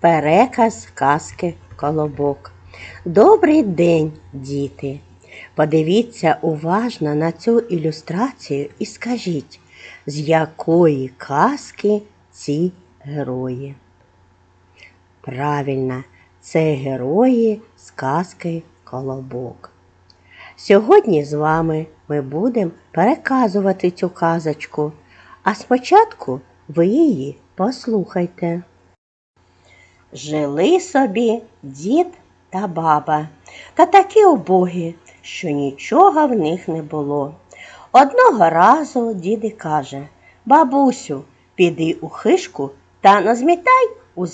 Переказ казки Колобок. Добрий день, діти! Подивіться уважно на цю ілюстрацію і скажіть, з якої казки ці герої? Правильно, це герої з казки Колобок. Сьогодні з вами ми будемо переказувати цю казочку, а спочатку ви її послухайте. Жили собі дід та баба, та такі убогі, що нічого в них не було. Одного разу дід каже Бабусю, піди у хишку та назмітай у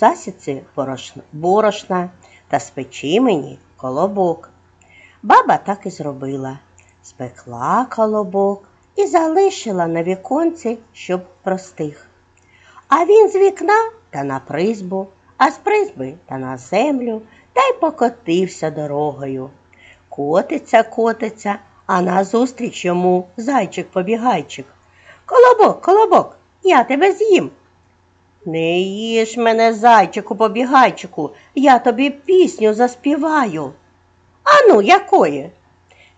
борошна, борошна та спечи мені колобок. Баба так і зробила. Спекла колобок і залишила на віконці, щоб простих. А він з вікна та на призбу, а з призби та на землю, та й покотився дорогою. Котиться, котиться, а назустріч йому зайчик-побігайчик. Колобок, колобок, я тебе з'їм. Не їж мене, зайчику побігайчику, я тобі пісню заспіваю. Ану, якої?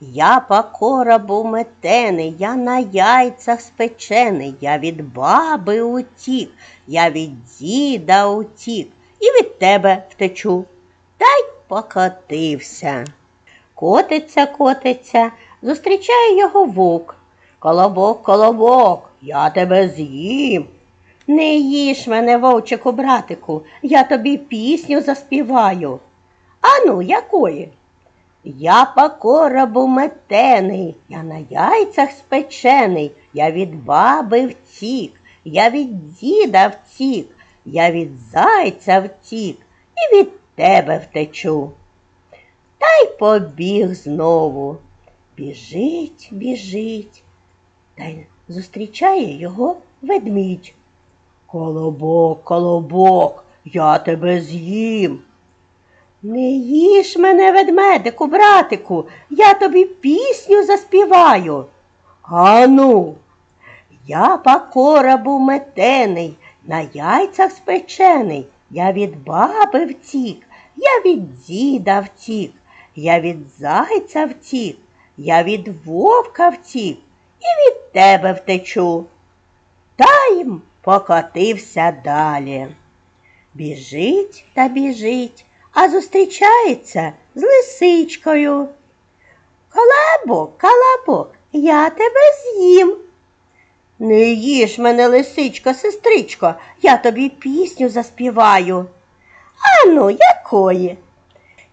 Я по коробу метений, я на яйцях спечений, я від баби утік, я від діда утік і від тебе втечу. Та й покотився. Котиться, котиться, зустрічає його вовк. Колобок, колобок, я тебе з'їм. Не їж мене, вовчику, братику, я тобі пісню заспіваю. Ану, якої? Я по коробу метений, я на яйцях спечений, я від баби втік, я від діда втік, я від зайця втік і від тебе втечу. Та й побіг знову. Біжить, біжить, та й зустрічає його ведмідь. Колобок, колобок, я тебе з'їм. Не їж мене, ведмедику, братику, я тобі пісню заспіваю. Ану, я по коробу метений, на яйцях спечений, я від баби втік, я від діда втік, я від зайця втік, я від вовка втік і від тебе втечу. Та й покотився далі. Біжить та біжить, а зустрічається з лисичкою. Колобок, колобок, я тебе з'їм. Не їж мене, лисичко, сестричко, я тобі пісню заспіваю. Ану, якої?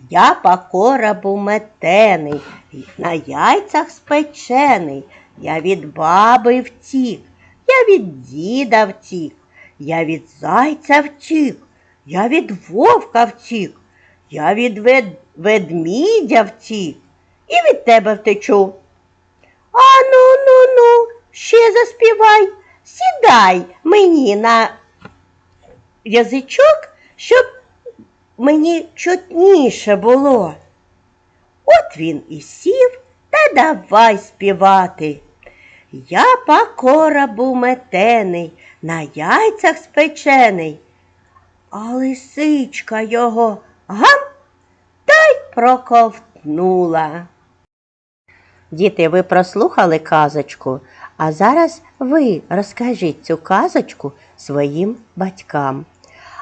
Я по коробу метений, на яйцях спечений, я від баби втік, я від діда втік, я від зайця втік, я від вовка втік, я від вед... ведмідя втік і від тебе втечу. Ану, ну, ну, ще заспівай, сідай мені на язичок, щоб мені чутніше було. От він і сів та давай співати. Я по коробу метений, на яйцях спечений, а лисичка його гам та й проковтнула. Діти, ви прослухали казочку, а зараз ви розкажіть цю казочку своїм батькам.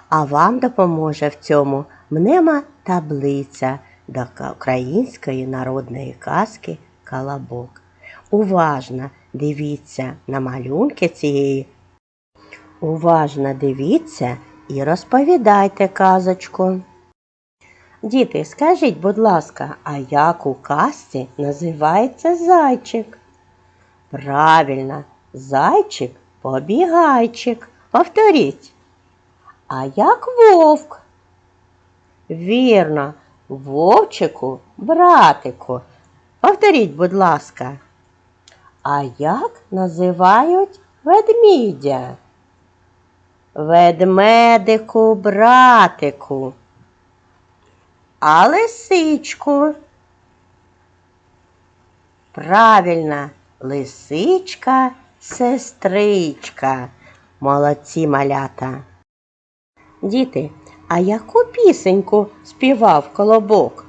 А вам допоможе в цьому мнема таблиця до української народної казки Колобок. Уважно дивіться на малюнки цієї. Уважно дивіться і розповідайте казочку. Діти, скажіть, будь ласка, а як у казці називається зайчик? Правильно, зайчик побігайчик. Повторіть. А як вовк? Вірно, вовчику, братику. Повторіть, будь ласка. А як називають ведмідя? Ведмедику, братику. А лисичку? Правильно, лисичка, сестричка. Молодці малята. Діти, А яку пісеньку співав колобок?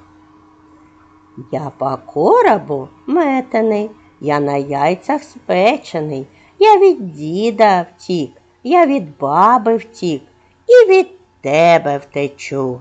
Я по коробу метений, я на яйцях спечений, я від діда втік, я від баби втік, і від тебе втечу.